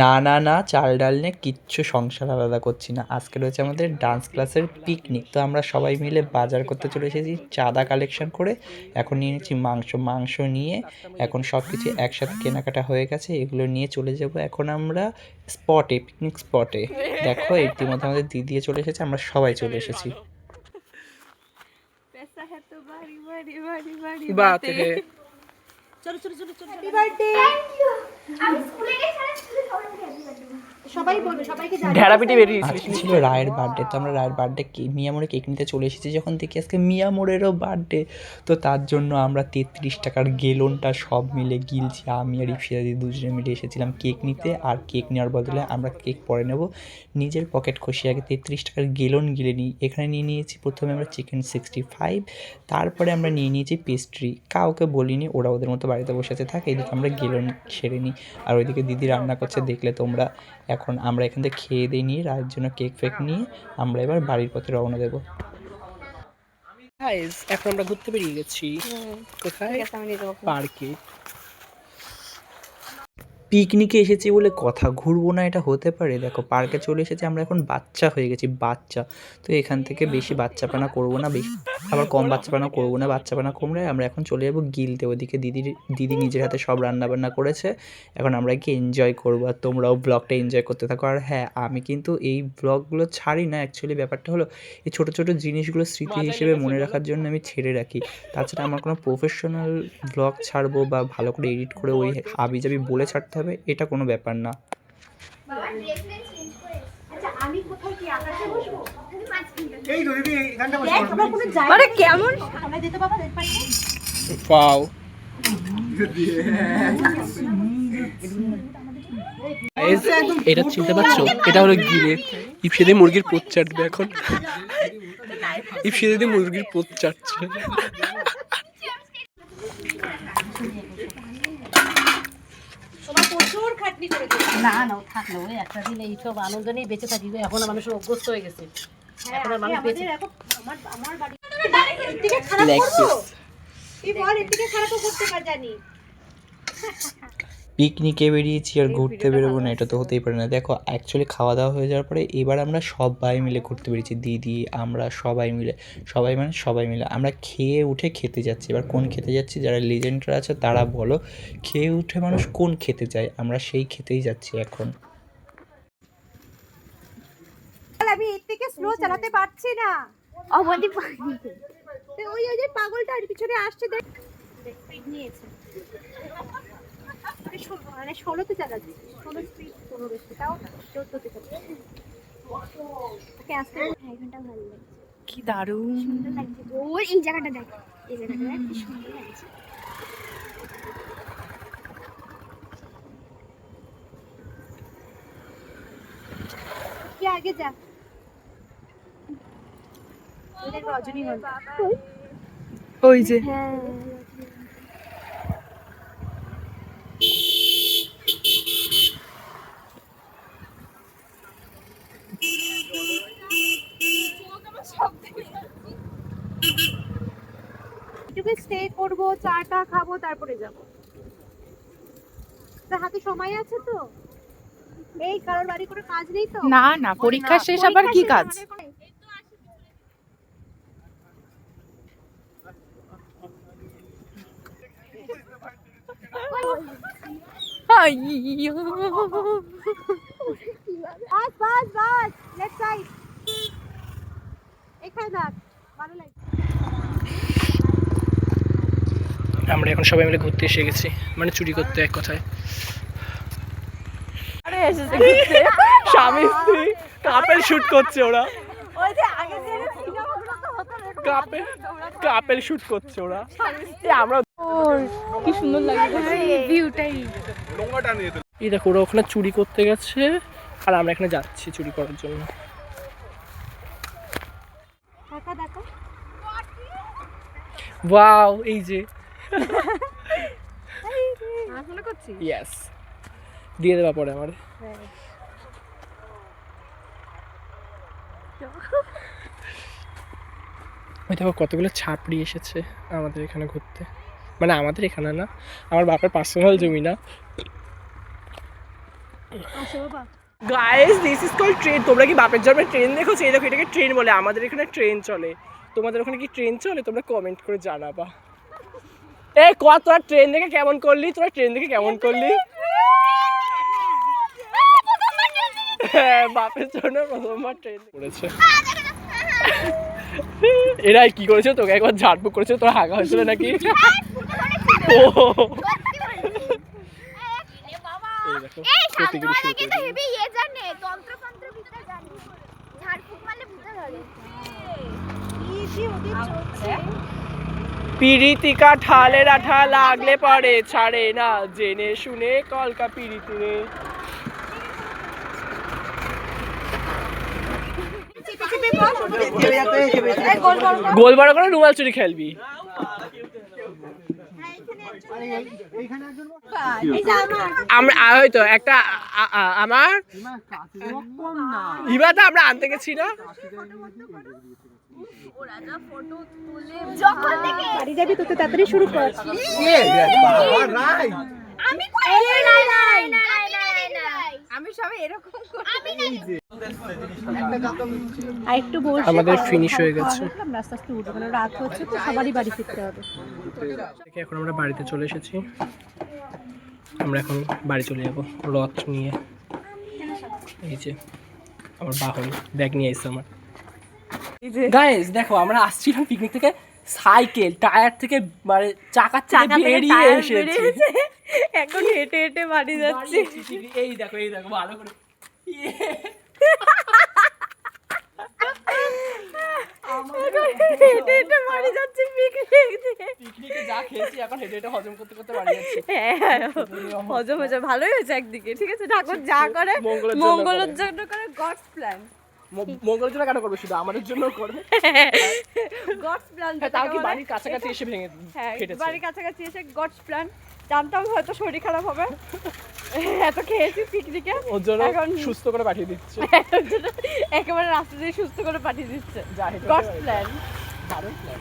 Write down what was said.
না না না চাল ডাল নিয়ে কিচ্ছু সংসার আলাদা করছি না। আজকে রয়েছে আমাদের ডান্স ক্লাসের পিকনিক তো আমরা সবাই মিলে বাজার করতে চলে এসেছি চাঁদা কালেকশন করে। এখন নিয়ে নিচ্ছি মাংস মাংস নিয়ে। এখন সব কিছু একসাথে কেনাকাটা হয়ে গেছে এগুলো নিয়ে চলে যাব এখন আমরা স্পটে পিকনিক স্পটে দেখো ইতিমধ্যে আমাদের দিদিয়ে চলে এসেছে আমরা সবাই চলে এসেছি। চলো চলো চলো চলো সবাই বলবে সবাইকে জানাবে ঢেড়াপিটি বেরিয়েছিল আজকে ছিল রায়ের বার্থডে তো আমরা রায়ের বার্থডে মিয়া মোড়ে কেক নিতে চলে এসেছি যখন দেখি আজকে মিয়া মোড়েরও বার্থডে তো তার জন্য আমরা তেত্রিশ টাকার গেলনটা সব মিলে গিলছি আমি আর ইফসিয়াদি দুজনে মিলে এসেছিলাম কেক নিতে। আর কেক নেওয়ার বদলে আমরা কেক পরে নেব। নিজের পকেট খসিয়ে আগে তেত্রিশ টাকার গেলন গিলে নিই। এখানে নিয়ে নিয়েছি প্রথমে আমরা চিকেন সিক্সটি ফাইভ তারপরে আমরা নিয়ে নিয়েছি পেস্ট্রি কাউকে বলিনি ওরা ওদের মতো বাড়িতে বসে আছে থাকে এদিকে আমরা গেলন সেরে নিই। আর ওইদিকে দিদি রান্না করছে দেখলে তোমরা। এখন এখন আমরা এখান থেকে খেয়ে দিয়ে নিয়ে রাতের জন্য কেক ফেক হ্যাঁ। নিয়ে আমরা এবার বাড়ির পথে রওনা দেবো। এখন আমরা ঘুরতে বেরিয়ে গেছি। কোথায়? পার্কে। পিকনিকে এসেছি বলে কথা ঘুরবো না এটা হতে পারে। দেখো পার্কে চলে এসেছি আমরা এখন বাচ্চা হয়ে গেছি বাচ্চা। তো এখান থেকে বেশি বাচ্চাপানা করব না বেশি আবার কম বাচ্চাপানা করব না বাচ্চাপানা কমলে আমরা এখন চলে যাব গিলতে। ওদিকে দিদির দিদি নিজের হাতে সব রান্না বান্না করেছে। এখন আমরা কি এনজয় করব আর তোমরাও ব্লগটা এনজয় করতে থাকো। আর হ্যাঁ আমি কিন্তু এই ব্লগগুলো ছাড়ি না অ্যাকচুয়ালি ব্যাপারটা হলো এই ছোটো ছোটো জিনিসগুলো স্মৃতি হিসেবে মনে রাখার জন্য আমি ছেড়ে রাখি। তাছাড়া আমার কোনো প্রফেশনাল ব্লগ ছাড়বো বা ভালো করে এডিট করে ওই হাবি জাবি বলে ছাড়তে হবে এটা কোনো ব্যাপার না। আচ্ছা কেমন? পাও। এটা চিনতে পারছ? এটা হলো গিলে। ইপসিদি মুরগির পোত চাটবে এখন। ইপসিদি মুরগির পোত চাটছে। না না ও থাকল ওই একটা দিন এইসব আনন্দ নিয়ে বেঁচে থাকি এখন মানুষ অভ্যস্ত হয়ে গেছে। এখন আর মানুষ বেঁচে আমার আমার বাড়ি খারাপ করব। পিস বল এর থেকে খারাপও করতে পার জানি পিকনিকে বেরিয়েছি আর ঘুরতে বেরোবো না এটা তো হতেই পারে না। দেখো অ্যাকচুয়ালি খাওয়া দাওয়া হয়ে যাওয়ার পরে এবার আমরা সবাই মিলে ঘুরতে বেরিয়েছি। দিদি আমরা সবাই মিলে সবাই মানে সবাই মিলে। আমরা খেয়ে উঠে খেতে যাচ্ছি। এবার কোন খেতে যাচ্ছি? যারা লিজেন্ডরা আছে তারা বলো। খেয়ে উঠে মানুষ কোন খেতে যায়? আমরা সেই খেতেই যাচ্ছি এখন। আমি এর থেকে স্লো চালাতে পারছি না। অবধি ওই ওই যে পাগলটা আর পিছনে আসছে দেখ। দেখ, নিয়েছে মানে ষোলো- ষোলোতে চালাচ্ছি ষোলো স্পিড পনেরো স্পিড তাও না চোদ্দতে চালাচ্ছি ওকে আসতে হ্যাঁ ঘণ্টা ভালো লাগছে। কি দারুণ। সুন্দর লাগছে। ওই এই জায়গাটা দেখ এই জায়গাটা দেখ কি সুন্দর লাগছে। কি আগে যা। ওই দেখ রজনীগন্ধা ওই যে একটু স্টে করব চাটা খাব তারপরে যাব। হাতে সময় আছে তো? এই কারোর বাড়ি করে কাজ নেই তো? না না পরীক্ষা শেষ আবার কি কাজ? মানে করে- বাস বাস বাস লেফট সাইড এখানে ভালো লাগে আমরা এখন সবাই মিলে ঘুরতে এসে গেছি। মানে চুরি করতে এক কথায়। স্বামী স্ত্রী কাপেল শুট করছে ওরা। ওই যে আগে যে সিনেমাগুলো তো হতো না, কাপেল কাপেল শুট করছে ওরা। আমরা কি সুন্দর লাগে। ভিউটাই। এই দেখো ওরা ওখানে চুরি করতে গেছে আর আমরা এখানে যাচ্ছি চুরি করার জন্য। ওয়াও এই যে করছি ইয়েস দিয়ে দেবা পরে আমার। ওই দেখো কতগুলো ছাপড়ি এসেছে আমাদের এখানে ঘুরতে। মানে আমাদের এখানে না আমার বাপের পার্সোনাল জমি না। Guys this is call train তোমরা কি বাপের জন্মে ট্রেন দেখেছ? এই দেখো এটাকে ট্রেন বলে? আমাদের এখানে ট্রেন চলে। তোমাদের ওখানে কি ট্রেন চলে? তোমরা কমেন্ট করে জানাবা। এই ক তোরা ট্রেন দেখে কেমন করলি? তোরা ট্রেন দেখে কেমন করলি? হ্যাঁ বাপের জন্য প্রথমবার ট্রেন করেছে। এরা কি করেছে? তোকে একবার ঝাড়ফুঁক করেছে? তোর হাগা হয়েছিল নাকি? ও। করে দিল। হেভি পিরিতিকা ঠালের আঠা লাগলে পরে ছাড়ে না জেনে শুনে কলকা পিরিতি রে। গোল বড় করে রুমাল চুরি খেলবি। আমরা হয়তো একটা আমার? ইবাটা আমরা আনতে গেছি না? যখন থেকে বাড়ি যাবি তোকে তাড়াতাড়ি শুরু কর। আমি কই নাই নাই নাই নাই নাই আমি সবাই এরকম আমি আর একটু বসে আমাদের finish হয়ে গেছে। হয়ে গেলে আমরা আস্তে আস্তে উঠবো। কারণ রাত হচ্ছে তো সবারই বাড়ি ফিরতে হবে। এখন আমরা বাড়িতে চলে এসেছি। আমরা এখন বাড়ি চলে যাব রথ নিয়ে। এই যে আমার বাহন ব্যাগ নিয়ে এসেছে আমার। গাইস দেখো আমরা আসছিলাম পিকনিক থেকে সাইকেল টায়ার থেকে মানে চাকার চাকা বেরিয়ে এসেছি। এখন হেঁটে হেঁটে বাড়ি যাচ্ছি। এই দেখো এই দেখো ভালো করে। হেঁটে হেঁটে বাড়ি যাচ্ছি পিকনিক দিয়ে পিকনিকে যা খেয়েছি এখন হেঁটে হেঁটে হজম করতে করতে বাড়ি যাচ্ছি। হ্যাঁ হজম হয়েছে ভালোই হয়েছে একদিকে ঠিক আছে? ঠাকুর যা করে মঙ্গলের জন্য করে। গডস প্ল্যান মঙ্গলের জন্য কেন করবে শুধু? আমাদের জন্য করবে। গডস প্ল্যান হ্যাঁ, তাও কি বাড়ির কাছাকাছি এসে ভেঙে হ্যাঁ কেটেছে বাড়ির কাছাকাছি এসে গডস প্ল্যান জানতাম হয়তো শরীর খারাপ হবে। এত খেয়েছি পিকনিকে। ওর জন্য এখন সুস্থ করে পাঠিয়ে দিচ্ছে। একেবারে রাস্তা দিয়ে সুস্থ করে পাঠিয়ে দিচ্ছে। গডস প্ল্যান দারুণ plan।